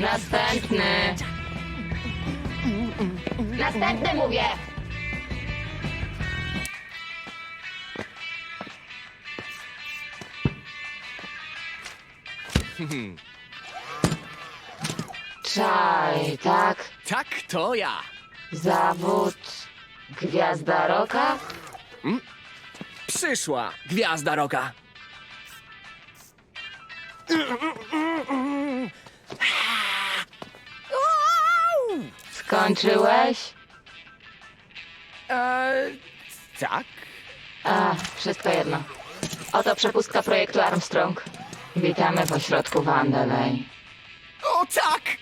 Następny. Następny mówię. Czaj, tak? Tak, to ja. Zawód Gwiazda Roka? Przyszła gwiazda roka. Skończyłeś? Eee, tak? A, wszystko jedno. Oto przepustka projektu Armstrong. Witamy w ośrodku Wandelej. O tak!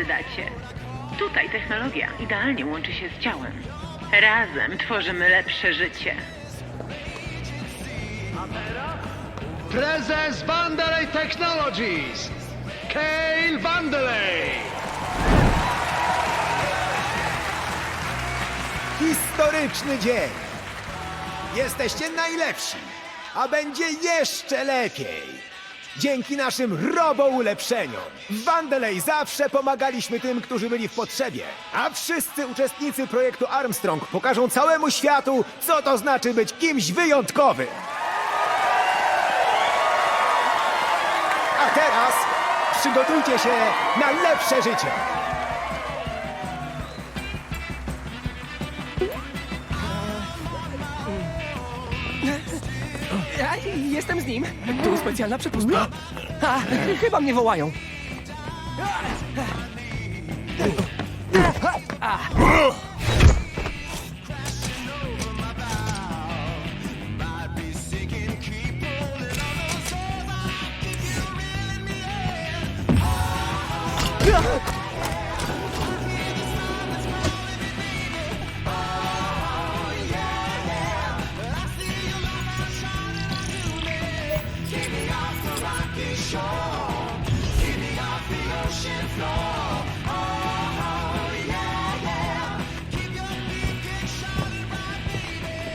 Kandydacie. Tutaj technologia idealnie łączy się z ciałem. Razem tworzymy lepsze życie. Prezes Vandelay Technologies, Cale Vandelay. Historyczny dzień! Jesteście najlepsi, a będzie jeszcze lepiej! Dzięki naszym roboulepszeniom w Wandelej zawsze pomagaliśmy tym, którzy byli w potrzebie, a wszyscy uczestnicy projektu Armstrong pokażą całemu światu, co to znaczy być kimś wyjątkowym. A teraz przygotujcie się na lepsze życie! Jestem z nim. Tu specjalna przepustka. A, chyba mnie wołają.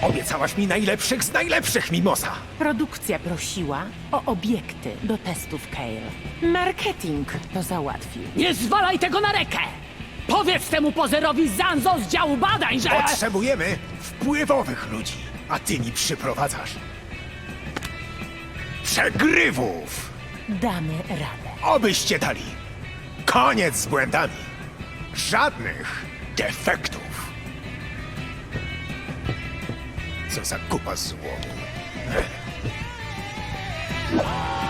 Obiecałaś mi najlepszych z najlepszych, Mimosa! Produkcja prosiła o obiekty do testów Kale. Marketing to załatwił. Nie zwalaj tego na rekę! Powiedz temu pozerowi Zanzo z działu badań, że... Potrzebujemy wpływowych ludzi, a ty mi przyprowadzasz przegrywów! Damy radę. Obyście dali. Koniec z błędami. Żadnych defektów. Co za kupa złomu.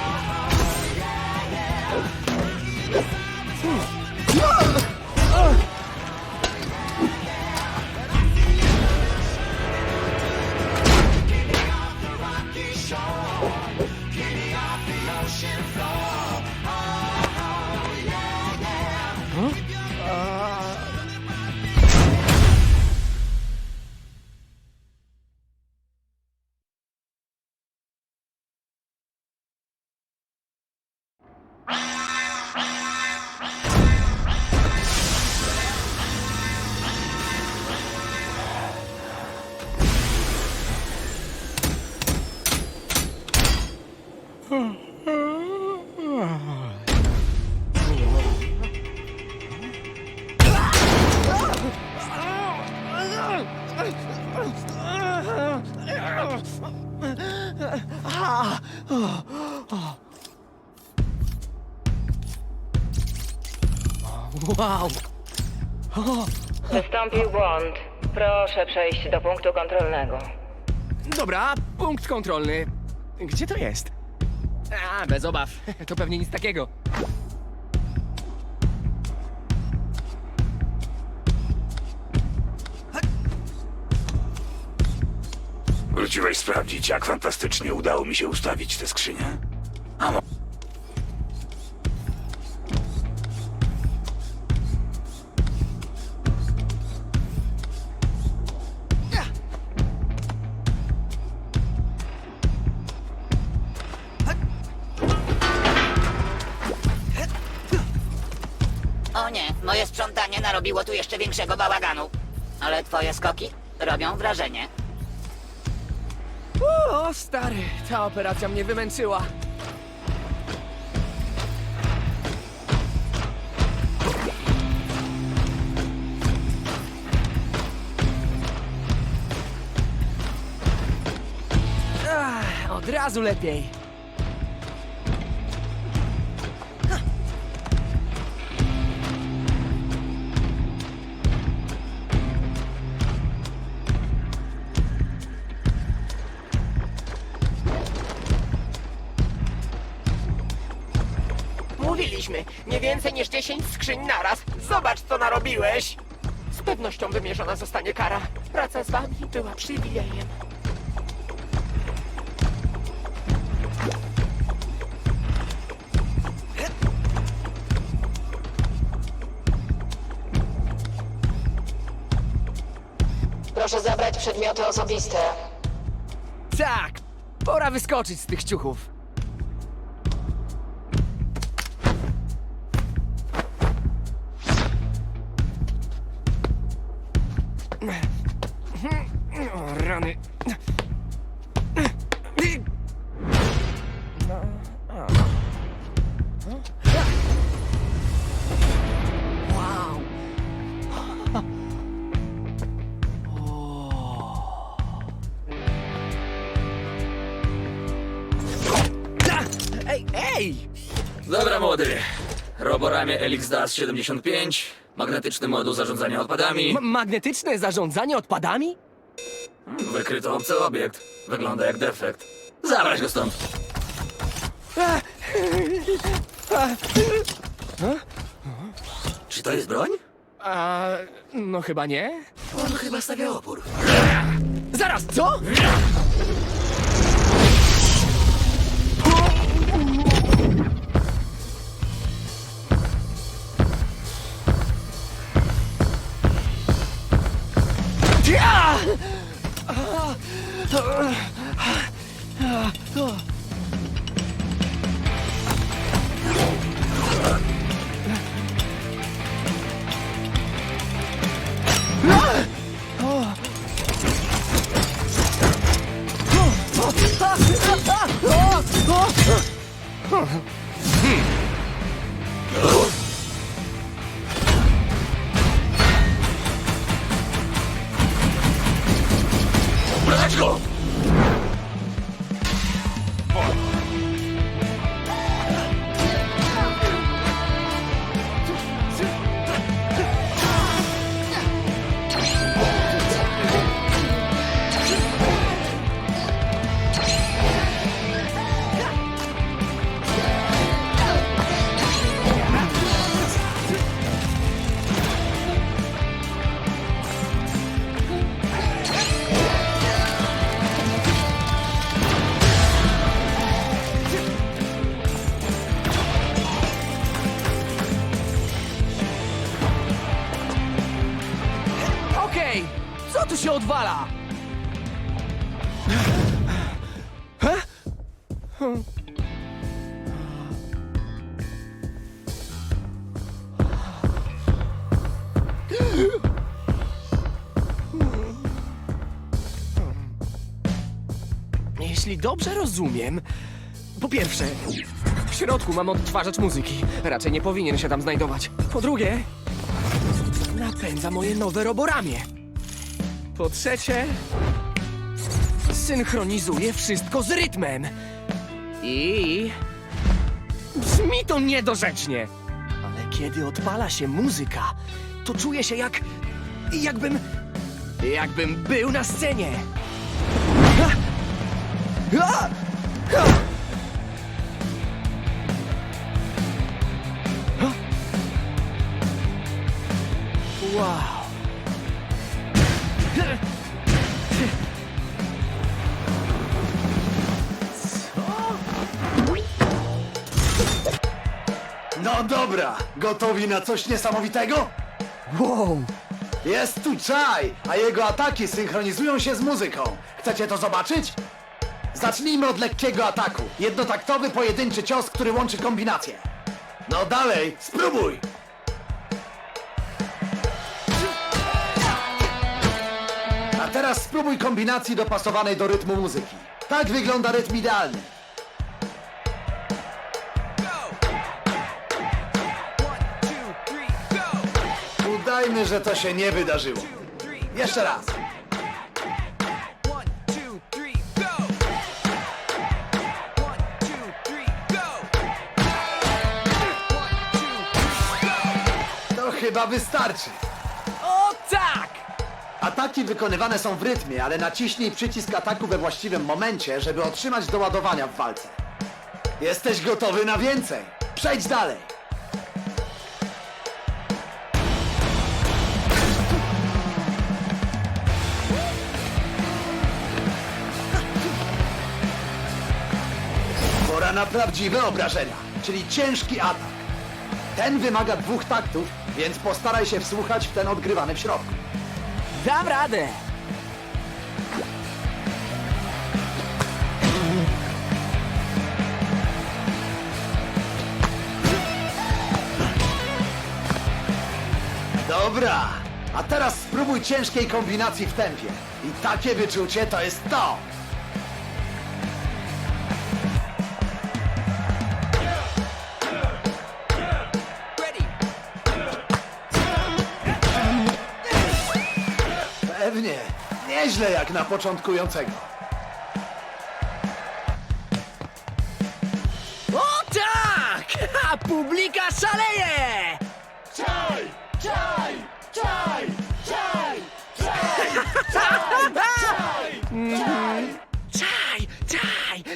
Nastąpił błąd. Proszę przejść do punktu kontrolnego. Dobra, punkt kontrolny. Gdzie to jest? A, bez obaw. To pewnie nic takiego. Wróciłeś sprawdzić, jak fantastycznie udało mi się ustawić tę skrzynię? Sprzątanie narobiło tu jeszcze większego bałaganu. Ale twoje skoki robią wrażenie. O, stary, ta operacja mnie wymęczyła. Ach, od razu lepiej. Mówiliśmy, nie więcej niż 10 skrzyń naraz. Zobacz, co narobiłeś. Z pewnością wymierzona zostanie kara. Praca z wami była przywilejem. Proszę zabrać przedmioty osobiste. Tak, pora wyskoczyć z tych ciuchów. Ej, ej! Dobra, młody. Roboramię LXDAS 75, magnetyczny moduł zarządzania odpadami. M- magnetyczne zarządzanie odpadami? Wykryto obcy obiekt. Wygląda jak defekt. Zabrać go stąd. Czy to jest broń? A, no chyba nie. On chyba stawia opór. Zaraz, co? Ja! Brać odwala? Jeśli dobrze rozumiem, po pierwsze, w środku mam odtwarzacz muzyki. Raczej nie powinien się tam znajdować. Po drugie, napędza moje nowe roboramię. Po trzecie, synchronizuje wszystko z rytmem. I brzmi to niedorzecznie. Ale kiedy odpala się muzyka, to czuję się jak. jakbym. jakbym był na scenie. Ha! Ha! Ha! Wow. Dobra, gotowi na coś niesamowitego? Wow! Jest tu Czaj, a jego ataki synchronizują się z muzyką. Chcecie to zobaczyć? Zacznijmy od lekkiego ataku. Jednotaktowy, pojedynczy cios, który łączy kombinacje. No dalej, spróbuj! A teraz spróbuj kombinacji dopasowanej do rytmu muzyki. Tak wygląda rytm idealny. Udajmy, że to się nie wydarzyło. Jeszcze raz. To chyba wystarczy. O tak! Ataki wykonywane są w rytmie, ale naciśnij przycisk ataku we właściwym momencie, żeby otrzymać doładowania w walce. Jesteś gotowy na więcej. Przejdź dalej. Na prawdziwe obrażenia, czyli ciężki atak. Ten wymaga dwóch taktów, więc postaraj się wsłuchać w ten odgrywany w środku. Dam radę! Dobra, a teraz spróbuj ciężkiej kombinacji w tempie. I takie wyczucie to jest to! Nieźle jak na początkującego. O tak! A publika szaleje! Czaj, czaj,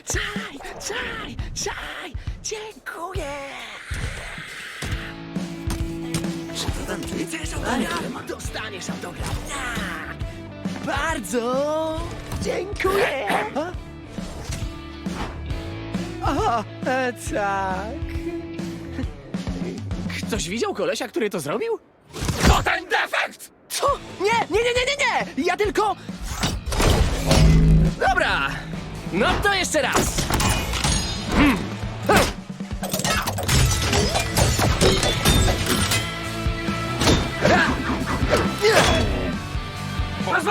czaj, czaj, czaj, dziękuję! Chcesz autograf? Dostaniesz autograf, tak! Bardzo dziękuję! O, e, tak. Ktoś widział kolesia, który to zrobił? To ten defekt! Co? Nie, nie, nie, nie, nie, nie! Ja tylko... Dobra, no to jeszcze raz.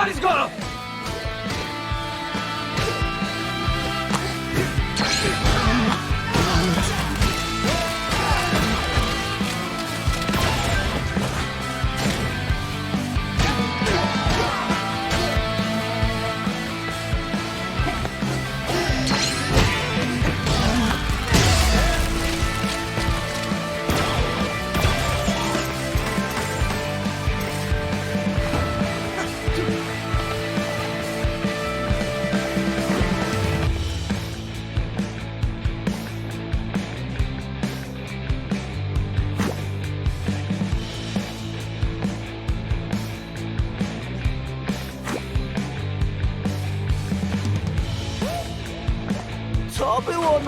Rozwalić go! To było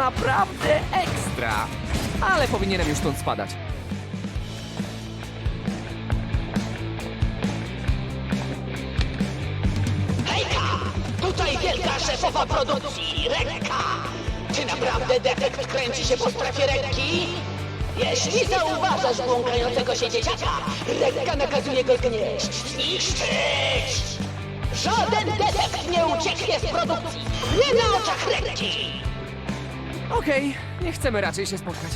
naprawdę ekstra. Ale powinienem już stąd spadać. Tutaj wielka szefowa produkcji, Rekka! Czy naprawdę defekt kręci się po strefie Rekki? Jeśli zauważasz błąkającego się dzieciaka, Rekka nakazuje go zgnieść, zniszczyć! Żaden defekt nie ucieknie z produkcji! Nie na oczach Rekki! Okej, nie chcemy raczej się spotkać.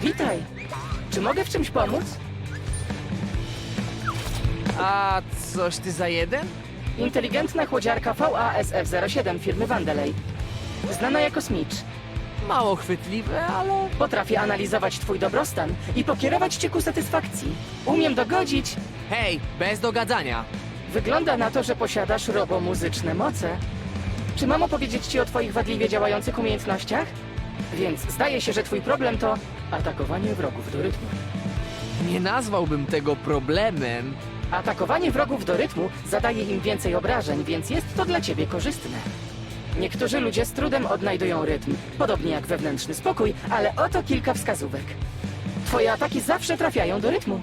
Witaj! Czy mogę w czymś pomóc? A coś ty za jeden? Inteligentna chłodziarka VASF-07 firmy Vandelay. Znana jako Smicz. Mało chwytliwe, ale... Potrafię analizować twój dobrostan i pokierować cię ku satysfakcji. Umiem dogodzić. Hej, bez dogadzania. Wygląda na to, że posiadasz robomuzyczne moce. Czy mam opowiedzieć ci o twoich wadliwie działających umiejętnościach? Więc zdaje się, że twój problem to atakowanie wrogów do rytmu. Nie nazwałbym tego problemem. Atakowanie wrogów do rytmu zadaje im więcej obrażeń, więc jest to dla ciebie korzystne. Niektórzy ludzie z trudem odnajdują rytm, podobnie jak wewnętrzny spokój, ale oto kilka wskazówek. Twoje ataki zawsze trafiają do rytmu.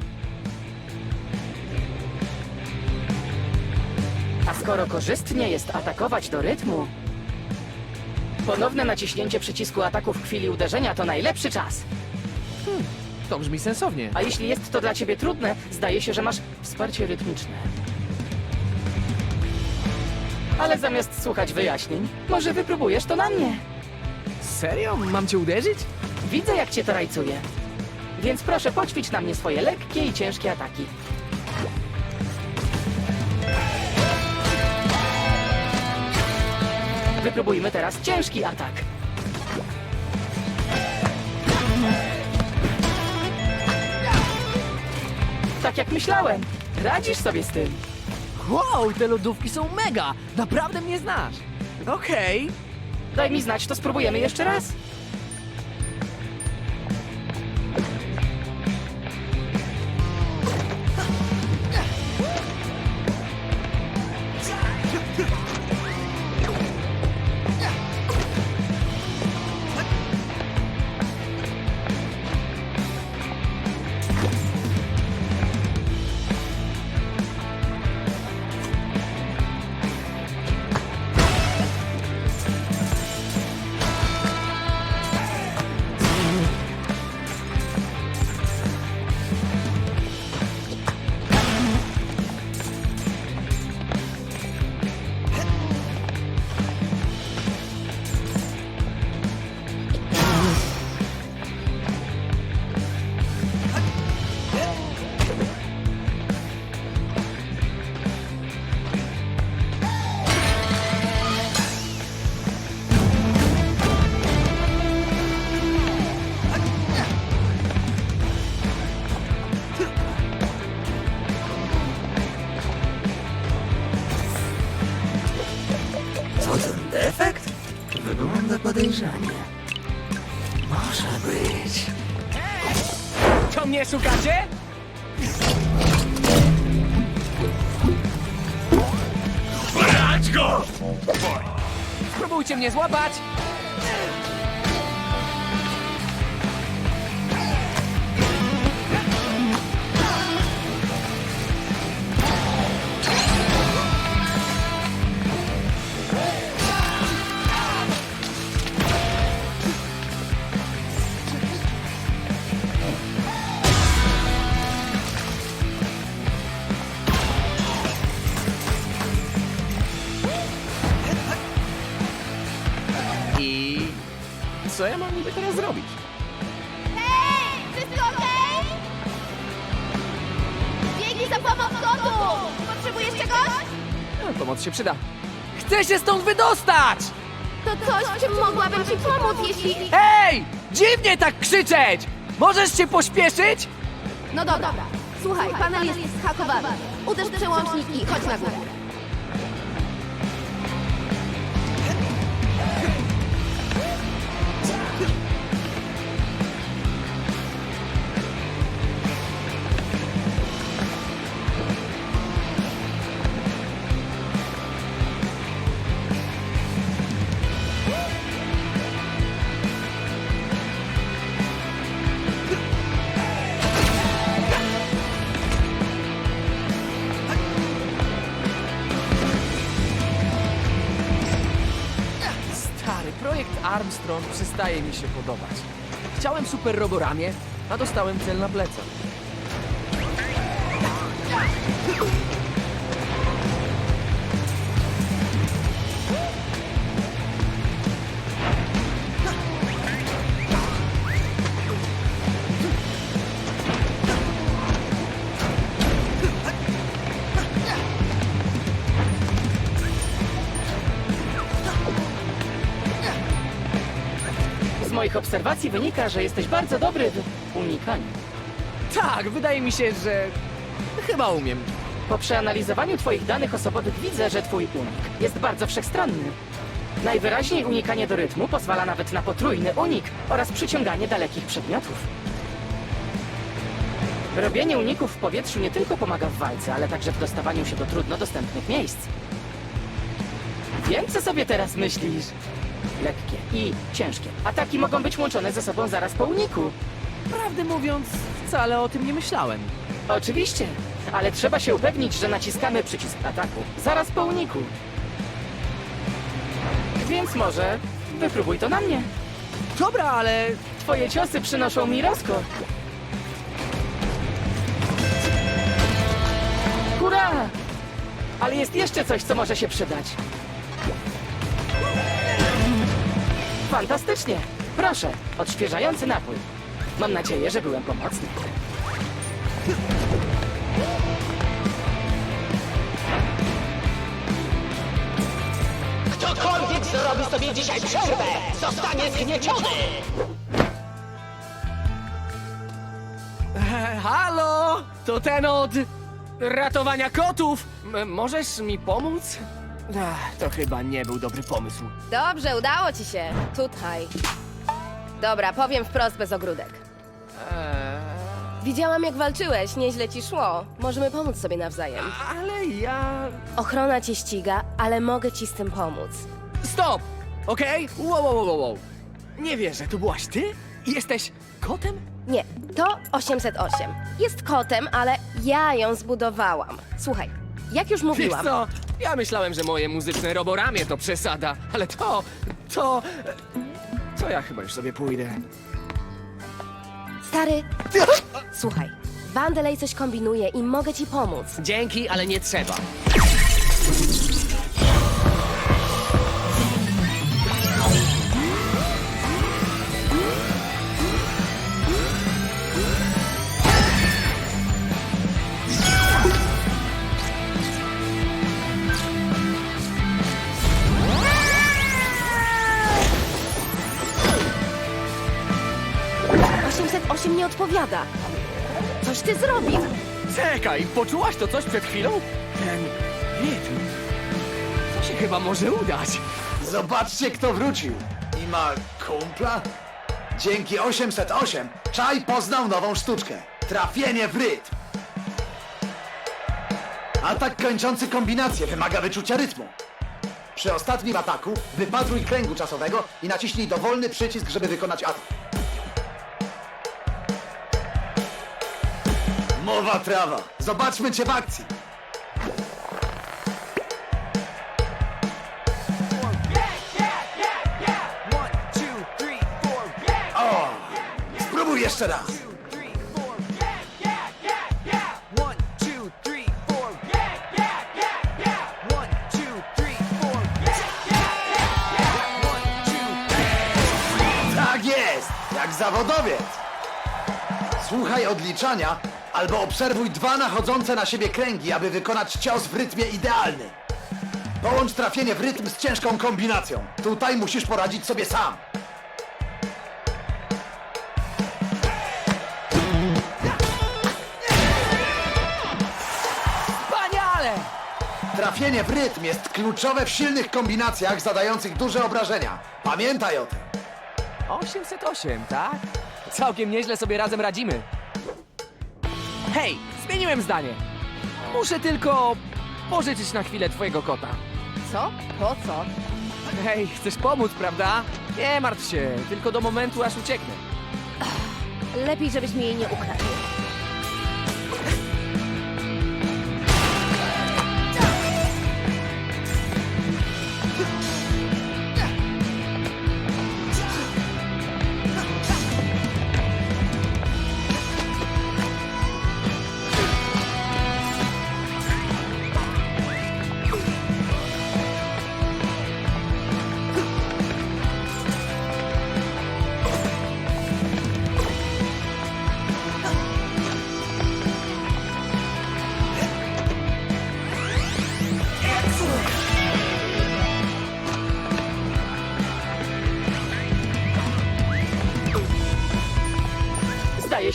A skoro korzystnie jest atakować do rytmu, ponowne naciśnięcie przycisku ataku w chwili uderzenia to najlepszy czas. To brzmi sensownie. A jeśli jest to dla ciebie trudne, zdaje się, że masz wsparcie rytmiczne. Ale zamiast słuchać wyjaśnień, może wypróbujesz to na mnie. Serio? Mam cię uderzyć? Widzę, jak cię to rajcuje. Więc proszę, poćwicz na mnie swoje lekkie i ciężkie ataki. Wypróbujmy teraz ciężki atak. Tak jak myślałem. Radzisz sobie z tym. Wow, te lodówki są mega! Naprawdę mnie znasz. Okej. Daj mi znać, to spróbujemy jeszcze raz. Wygląda przyda. Chcę się stąd wydostać! To coś, w czym mogłabym ci pomóc, jeśli... Hej! Dziwnie tak krzyczeć! Możesz się pośpieszyć? No dobra. Słuchaj, panel jest zhakowany. Uderz w przełącznik i chodź na górę. Przestaje mi się podobać. Chciałem super roboramię, a dostałem cel na plecach. Moich obserwacji wynika, że jesteś bardzo dobry w unikaniu. Tak, wydaje mi się, że chyba umiem. Po przeanalizowaniu twoich danych osobowych widzę, że twój unik jest bardzo wszechstronny. Najwyraźniej unikanie do rytmu pozwala nawet na potrójny unik oraz przyciąganie dalekich przedmiotów. Robienie uników w powietrzu nie tylko pomaga w walce, ale także w dostawaniu się do trudno dostępnych miejsc. Wiem, co sobie teraz myślisz. Lekkie i ciężkie. Ataki mogą być łączone ze sobą zaraz po uniku. Prawdę mówiąc, wcale o tym nie myślałem. Oczywiście, ale trzeba się upewnić, że naciskamy przycisk ataku zaraz po uniku. Więc może wypróbuj to na mnie. Dobra, ale Twoje ciosy przynoszą mi rozkosz. Hurra! Ale jest jeszcze coś, co może się przydać. Fantastycznie! Proszę, odświeżający napój. Mam nadzieję, że byłem pomocny. Ktokolwiek zrobi sobie dzisiaj przerwę, zostanie zgnieciony! E, halo! To ten od ratowania kotów! M- możesz mi pomóc? Ach, to chyba nie był dobry pomysł. Dobrze, udało ci się. Tutaj. Dobra, powiem wprost bez ogródek. Eee, Widziałam, jak walczyłeś, nieźle ci szło. Możemy pomóc sobie nawzajem. ale ja... Ochrona cię ściga, ale mogę ci z tym pomóc. Stop! Okej? Wow, wow, wow, wow. Nie wierzę, to byłaś ty? Jesteś kotem? Nie, to 808. Jest kotem, ale ja ją zbudowałam. Słuchaj, jak już Wiesz mówiłam, co? Ja myślałem, że moje muzyczne roboramię to przesada, ale to... to... To ja chyba już sobie pójdę. stary. Słuchaj, Wandelej coś kombinuje i mogę ci pomóc. Dzięki, ale nie trzeba. 808 nie odpowiada. Coś ty zrobił. Czekaj, poczułaś to coś przed chwilą? Ten rytm. To się chyba może udać. Zobaczcie, kto wrócił. I ma kumpla? Dzięki 808 Czaj poznał nową sztuczkę. Trafienie w rytm. Atak kończący kombinację wymaga wyczucia rytmu. Przy ostatnim ataku wypadruj kręgu czasowego i naciśnij dowolny przycisk, żeby wykonać atak. Mowa trawa. Zobaczmy cię w akcji. O! Spróbuj jeszcze raz. Tak jest! Jak zawodowiec! Słuchaj odliczania albo obserwuj dwa nachodzące na siebie kręgi, aby wykonać cios w rytmie idealny. Połącz trafienie w rytm z ciężką kombinacją. Tutaj musisz poradzić sobie sam. Wspaniale! Trafienie w rytm jest kluczowe w silnych kombinacjach zadających duże obrażenia. Pamiętaj o tym. 808, tak? Całkiem nieźle sobie razem radzimy. Hej, zmieniłem zdanie. Muszę tylko pożyczyć na chwilę twojego kota. Co? Po co? Hej, chcesz pomóc, prawda? Nie martw się, tylko do momentu, aż ucieknę. Lepiej, żebyś mi jej nie ukradł.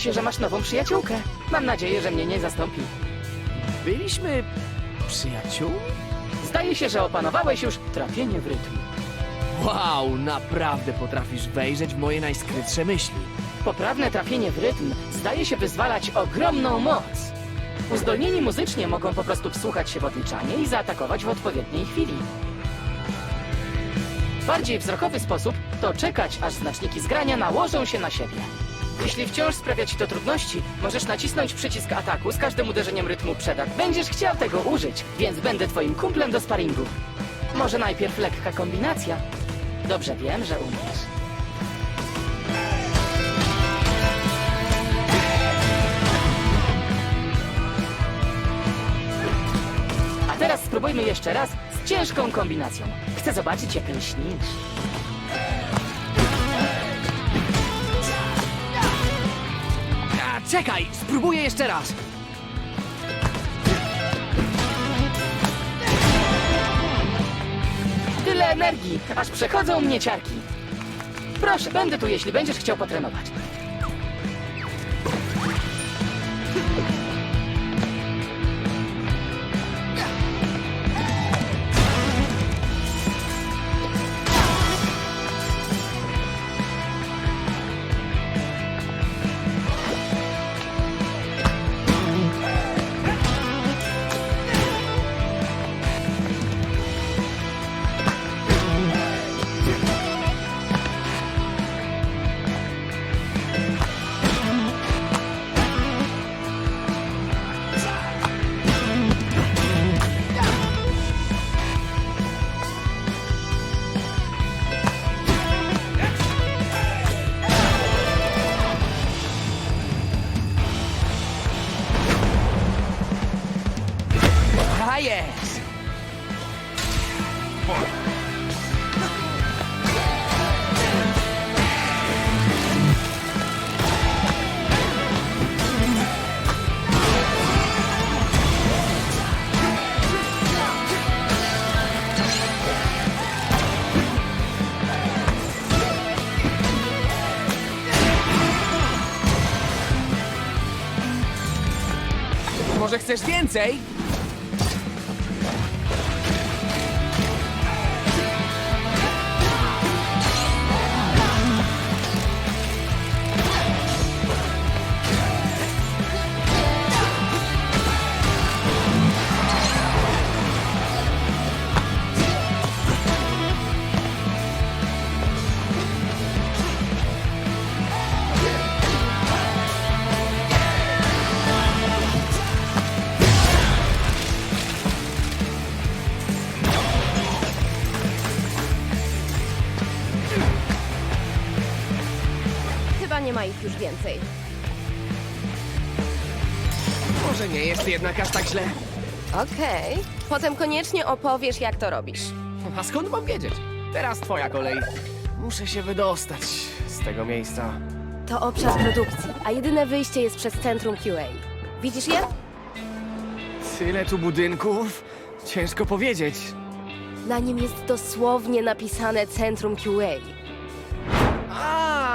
Się, że masz nową przyjaciółkę. Mam nadzieję, że mnie nie zastąpi. Byliśmy przyjaciółmi? Zdaje się, że opanowałeś już trafienie w rytm. Wow, naprawdę potrafisz wejrzeć w moje najskrytsze myśli. poprawne trafienie w rytm zdaje się wyzwalać ogromną moc. Uzdolnieni muzycznie mogą po prostu wsłuchać się w odliczanie i zaatakować w odpowiedniej chwili. Bardziej wzrokowy sposób to czekać, aż znaczniki zgrania nałożą się na siebie. Jeśli wciąż sprawia ci to trudności, możesz nacisnąć przycisk ataku z każdym uderzeniem rytmu przedak. Będziesz chciał tego użyć, więc będę twoim kumplem do sparingu. Może najpierw lekka kombinacja? Dobrze wiem, że umiesz. A teraz spróbujmy jeszcze raz z ciężką kombinacją. Chcę zobaczyć, jak lśnisz. Czekaj, spróbuję jeszcze raz. Tyle energii, aż przechodzą mnie ciarki. Proszę, będę tu, jeśli będziesz chciał potrenować. Chcesz więcej? Ma ich już więcej. Może nie jest jednak aż tak źle. Okej. Potem koniecznie opowiesz, jak to robisz. A skąd mam wiedzieć? Teraz twoja kolej. Muszę się wydostać z tego miejsca. To obszar produkcji, a jedyne wyjście jest przez centrum QA. Widzisz je? Tyle tu budynków. Ciężko powiedzieć. Na nim jest dosłownie napisane centrum QA.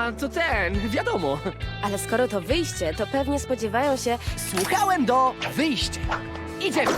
A, to ten, wiadomo. Ale skoro to wyjście, to pewnie spodziewają się, Słuchałem do wyjścia. Idziemy.